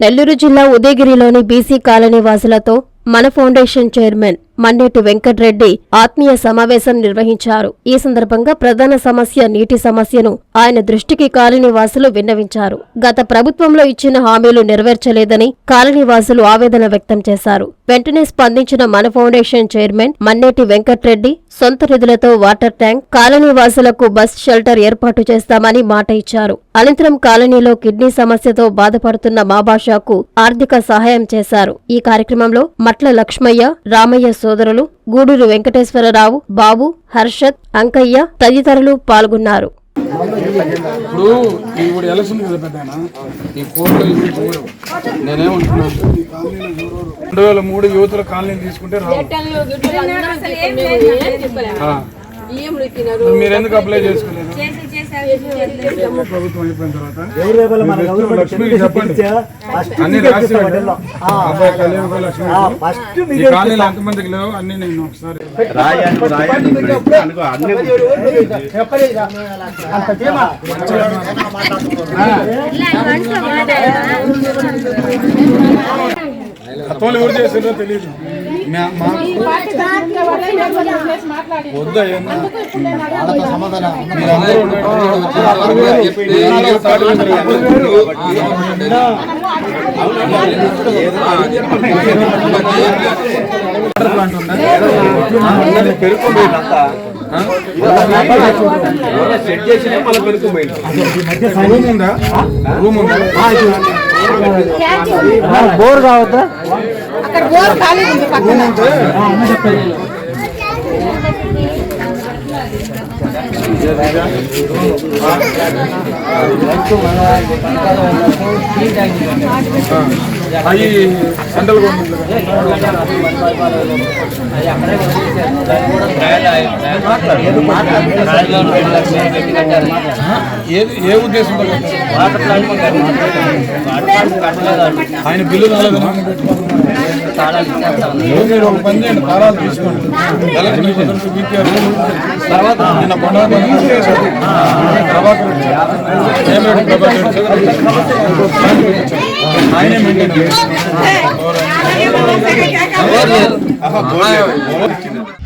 నెల్లూరు జిల్లా ఉదయగిరిలోని BC colony వాసులతో మన foundation chairman Manneti Venkatreddy ఆత్మీయ సమావేశం నిర్వహించారు. ఈ సందర్భంగా ప్రధాన సమస్య నీటి సమస్యను ఆయన దృష్టికి కాలనీవాసులు విన్నవించారు. గత ప్రభుత్వంలో ఇచ్చిన హామీలు నెరవేర్చలేదని కాలనీవాసులు ఆవేదన వ్యక్తం చేశారు. వెంటనే స్పందించిన మన ఫౌండేషన్ చైర్మన్ మన్నేటి వెంకట్రెడ్డి సొంత నిధులతో వాటర్ ట్యాంక్ కాలనీవాసులకు బస్ షెల్టర్ ఏర్పాటు చేస్తామని మాట ఇచ్చారు. అనంతరం కాలనీలో కిడ్నీ సమస్యతో బాధపడుతున్న మాబాషాకు ఆర్థిక సహాయం చేశారు. ఈ కార్యక్రమంలో మట్ల లక్ష్మయ్య రామయ్య సోదరులు గూడూరు వెంకటేశ్వరరావు బాబు హర్షత్ అంకయ్య తదితరులు పాల్గొన్నారు. ఇప్పుడు ఇప్పుడు ఎలక్షన్ కదా పెద్ద ఈ నేనేమంటున్నాను రెండు వేల మూడు యువతుల కాలనీ తీసుకుంటే రావు. ఆ. మీరు ఎందుకు అప్లై చేసుకోలేదు? ప్రభుత్వం అయిపోయిన తర్వాత మీరు వచ్చి లక్ష్మికి చెప్పండి. అన్ని రాసి పెట్టండి. అబ్బాయి కళ్యాణ్ బాయ్ లక్ష్మి ఫస్ట్ ఈ కాలనీలో ఎంతమందికి లేవు? అన్ని నేను ఒకసారి ఎవరు చేసిందో తెలియదు పెరుకుపోయిందంతా సెట్ చేసిన మళ్ళీ రూమ్ ఉందా రూమ్ ఉందా బోర్ కావద్దా అక్కడ బోర్ ఖాళీ ఉంది పక్కన అవి సెంట్రల్ గవర్నమెంట్ ఏది ఏ ఉద్దేశం ఆయన బిల్లు రాలేదు మీరు ఒక పని చేయండి తాళాలు తీసుకోండి తర్వాత నిన్న పండుగ ప్రభాకర్ ఆయనే మెయింటైన్ అహా